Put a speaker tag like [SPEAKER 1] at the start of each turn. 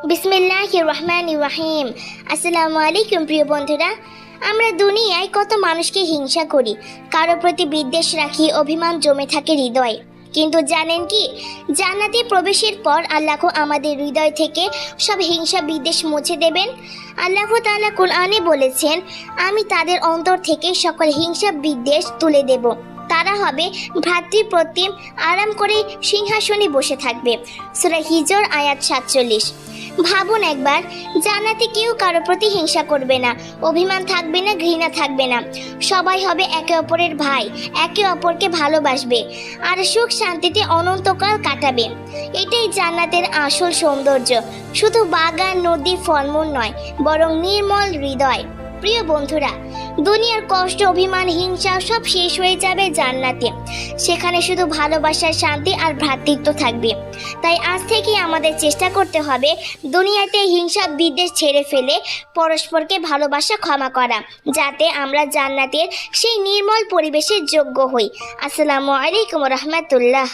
[SPEAKER 1] বিসমিল্লাহ রহমান রাহিম। আসসালামু আলাইকুম প্রিয় বন্ধুরা। আমরা দুনিয়ায় কত মানুষকে হিংসা করি, কারও প্রতি বিদ্বেষ রাখি, অভিমান জমে থাকে হৃদয়ে। কিন্তু জানেন কি, জান্নাতে প্রবেশের পর আল্লাহ আমাদের হৃদয় থেকে সব হিংসা, বিদ্বেষ মুছে দেবেন। আল্লাহ তাআলা কোরআনে বলেছেন, আমি তাদের অন্তর থেকে সকল হিংসা, বিদ্বেষ তুলে দেব। তারা হবে ভ্রাতৃপ্রতিম আরাম করে সিংহাসনে বসে থাকবে। সুরা হিজর, আয়াত সাতচল্লিশ। ভাবুন একবার, জান্নাতে কেউ কারও প্রতি হিংসা করবে না, অভিমান থাকবে না, ঘৃণা থাকবে না। সবাই হবে একে অপরের ভাই, একে অপরকে ভালোবাসবে, আর সুখ শান্তিতে অনন্তকাল কাটাবে। এটাই জান্নাতের আসল সৌন্দর্য। শুধু বাগান, নদী, ফলমূল নয়, বরং নির্মল হৃদয়। প্রিয় বন্ধুরা, দুনিয়ার কষ্ট, অভিমান, হিংসা সব শেষ হয়ে যাবে জান্নাতে। সেখানে শুধু ভালোবাসার শান্তি আর ভ্রাতৃত্ব থাকবে। তাই আজ থেকে আমাদের চেষ্টা করতে হবে দুনিয়াতে হিংসা, বিদ্বেষ ছেড়ে ফেলে পরস্পরকে ভালোবাসা ক্ষমা করা, যাতে আমরা জান্নাতের সেই নির্মল পরিবেশের যোগ্য হই। আসসালামু আলাইকুম রহমতুল্লাহ।